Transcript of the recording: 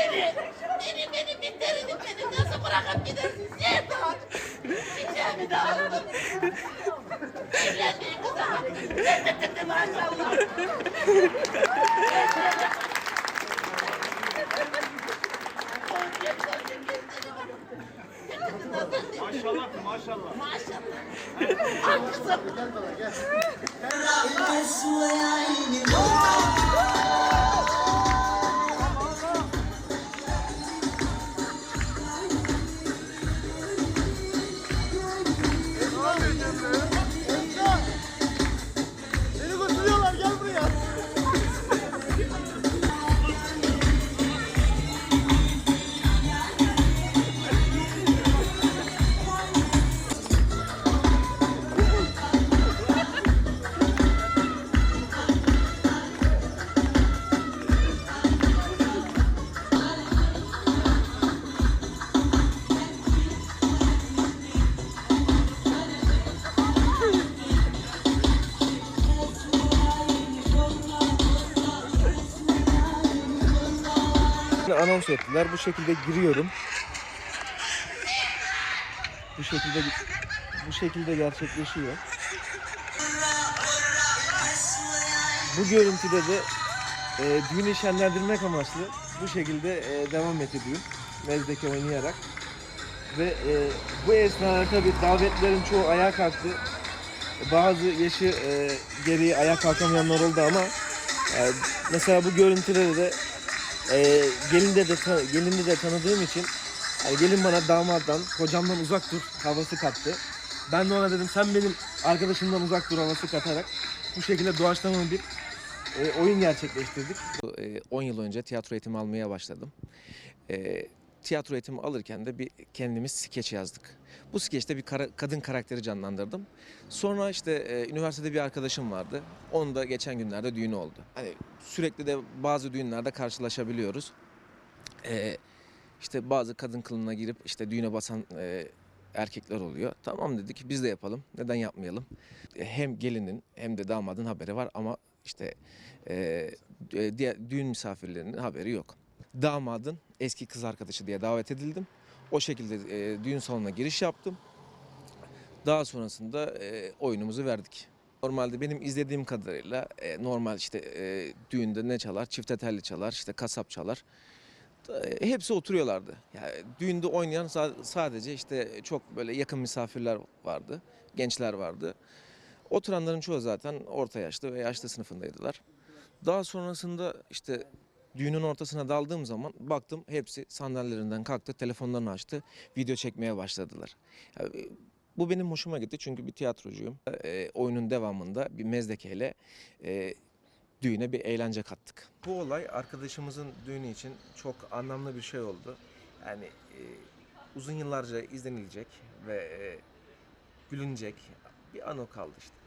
beni. Beni beni biterim beni. Nasıl bırakıp gidersin Serdar? Sikemi de aldım. Evlenmeyin kıza. Ne dedi maşallah. Maşallah, maşallah. Maşallah. Haklısın. Gel bana gel. Anons ettiler. Bu şekilde giriyorum. Bu şekilde bu şekilde gerçekleşiyor. Bu görüntüde de e, düğünü şenlendirmek amaçlı bu şekilde e, devam düğün. Mezdeke oynayarak. Ve e, bu esnada tabii davetlerin çoğu ayağa kalktı. Bazı yaşı e, geriye ayağa kalkamayanlar oldu ama e, mesela bu görüntüde de ee, gelin de, de gelini de tanıdığım için yani gelin bana damattan, kocamdan uzak dur havası kattı. Ben de ona dedim sen benim arkadaşımdan uzak dur havası katarak bu şekilde doğaçlama bir e, oyun gerçekleştirdik. 10 yıl önce tiyatro eğitimi almaya başladım. E, tiyatro eğitimi alırken de bir kendimiz skeç yazdık. Bu skeçte bir kara- kadın karakteri canlandırdım. Sonra işte e, üniversitede bir arkadaşım vardı. Onun da geçen günlerde düğünü oldu. Hani sürekli de bazı düğünlerde karşılaşabiliyoruz. E, işte bazı kadın kılığına girip işte düğüne basan e, erkekler oluyor. Tamam dedik biz de yapalım. Neden yapmayalım? E, Hem gelinin hem de damadın haberi var ama işte e, e, diğer düğün misafirlerinin haberi yok. Damadın eski kız arkadaşı diye davet edildim. O şekilde e, düğün salonuna giriş yaptım. Daha sonrasında e, oyunumuzu verdik. Normalde benim izlediğim kadarıyla e, normal işte e, düğünde ne çalar? Çifte telli çalar, işte kasap çalar. E, hepsi oturuyorlardı. Yani düğünde oynayan sa- sadece işte çok böyle yakın misafirler vardı, gençler vardı. Oturanların çoğu zaten orta yaşlı ve yaşlı sınıfındaydılar. Daha sonrasında işte düğünün ortasına daldığım zaman baktım hepsi sandalyelerinden kalktı, telefonlarını açtı, video çekmeye başladılar. Yani, bu benim hoşuma gitti çünkü bir tiyatrocuyum. E, oyunun devamında bir mezdekeyle e, düğüne bir eğlence kattık. Bu olay arkadaşımızın düğünü için çok anlamlı bir şey oldu. Yani e, uzun yıllarca izlenilecek ve e, gülünecek bir anı kaldı işte.